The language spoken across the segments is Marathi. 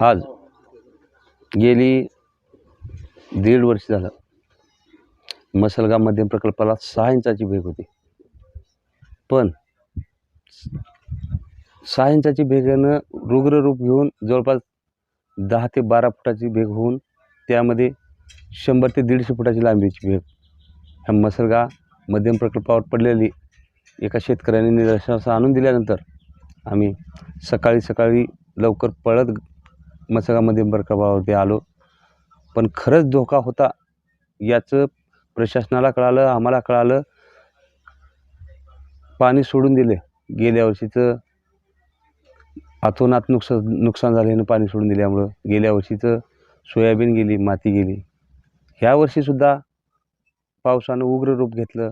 आज गेली दीड वर्ष झालं. मसलगाव मध्यम प्रकल्पाला सहा इंचाची भेग होती. पण सहा इंचाची भेगानं रुग्र रूप घेऊन जवळपास दहा ते बारा फुटाची भेग होऊन त्यामध्ये शंभर ते दीडशे फुटाची लांबीची भेग. ह्या मसलगा मध्यम प्रकल्पावर पडलेली एका शेतकऱ्याने निदर्शनास आणून दिल्यानंतर आम्ही सकाळी सकाळी लवकर पळत मसगामध्ये मध्यम आलो. पण खरंच धोका होता याचं प्रशासनाला कळालं आम्हाला कळालं. पाणी सोडून दिले. गेल्या वर्षीचं आतोनात नुकसान नुकसान झाल्यानं पाणी सोडून दिल्यामुळं गेल्या वर्षीचं सोयाबीन गेली माती गेली. ह्या वर्षीसुद्धा पावसानं उग्र रूप घेतलं.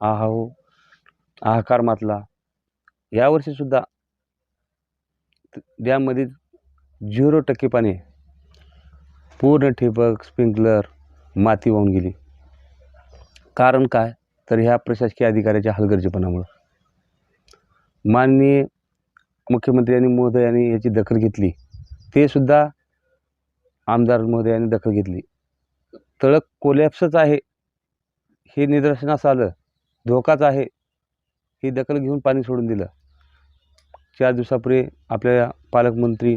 आहा हो हाहाकार मातला. यावर्षीसुद्धा डॅममध्ये झिरो टक्के पाणी. पूर्ण ठिबक स्प्रिंकलर माती वाहून गेली. कारण काय? तर ह्या प्रशासकीय अधिकाऱ्याच्या हलगर्जीपणामुळं. माननीय मुख्यमंत्री आणि महोदयांनी याची दखल घेतली. ते सुद्धा आमदार महोदयांनी दखल घेतली. तळक कोलॅप्सच आहे. हे निदर्शनास आलं. धोकाच आहे. ही दखल घेऊन पाणी सोडून दिलं. चार दिवसापूर्वी आपल्या पालकमंत्री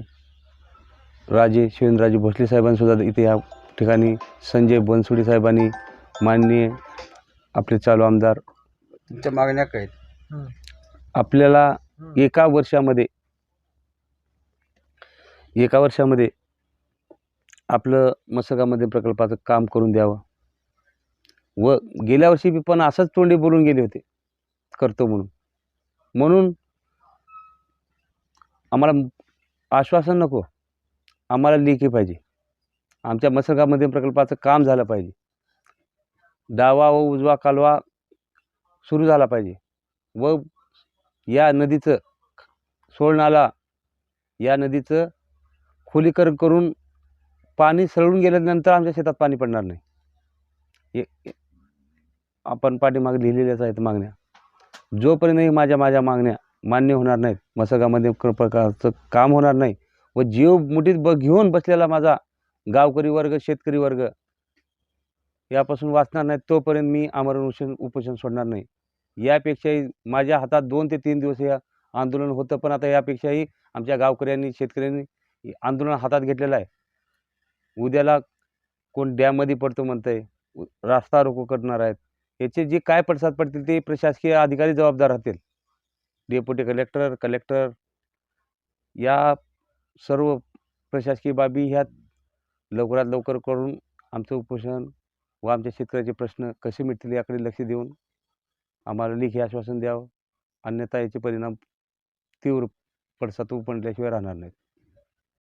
राजे शिवेंद्रराजे भोसले साहेबांनीसुद्धा इथे या ठिकाणी संजय बनसोडे साहेबांनी माननीय आपले चालू आमदार तुमच्या मागण्या काय आहेत? आपल्याला एका वर्षामध्ये एका वर्षामध्ये आपलं मसगामध्ये प्रकल्पाचं काम करून द्यावं. व गेल्या वर्षी बी पण असंच तोंडी बोलून गेले होते करतो म्हणून. म्हणून आम्हाला आश्वासन नको. आम्हाला लेखी पाहिजे. आमच्या मसगामध्ये प्रकल्पाचं काम झालं पाहिजे. डावा व उजवा कालवा सुरू झाला पाहिजे. व या नदीचं सोळनाला या नदीचं खोलीकरण करून पाणी सळून गेल्यानंतर आमच्या शेतात पाणी पडणार नाही. आपण पाठीमागे लिहिलेल्याच आहेत मागण्या. जोपर्यंतही माझ्या माझ्या मागण्या मान्य होणार नाहीत मसगामध्ये क- प्रकारचं काम होणार नाही व जीव मुठीत ब घेऊन बसलेला माझा गावकरी वर्ग शेतकरी वर्ग यापासून वाचणार नाही तोपर्यंत मी आमरण उपोषण उपोषण सोडणार नाही. यापेक्षाही माझ्या हातात दोन ते तीन दिवस हे आंदोलन होतं पण आता यापेक्षाही आमच्या गावकऱ्यांनी शेतकऱ्यांनी आंदोलन हातात घेतलेलं आहे. उद्याला कोण डॅममध्ये पडतो म्हणतंय रास्ता रोको करणार आहेत. याचे जे काय पडसाद पडतील ते प्रशासकीय अधिकारी जबाबदार राहतील. डेप्युटी कलेक्टर कलेक्टर या सर्व प्रशासकीय बाबी ह्यात लवकरात लवकर करून आमचं उपोषण व आमच्या शेतकऱ्याचे प्रश्न कसे मिटतील याकडे लक्ष देऊन आम्हाला लेखी आश्वासन द्यावं. अन्यथा याचे परिणाम तीव्र पडसाद उपणल्याशिवाय राहणार नाहीत.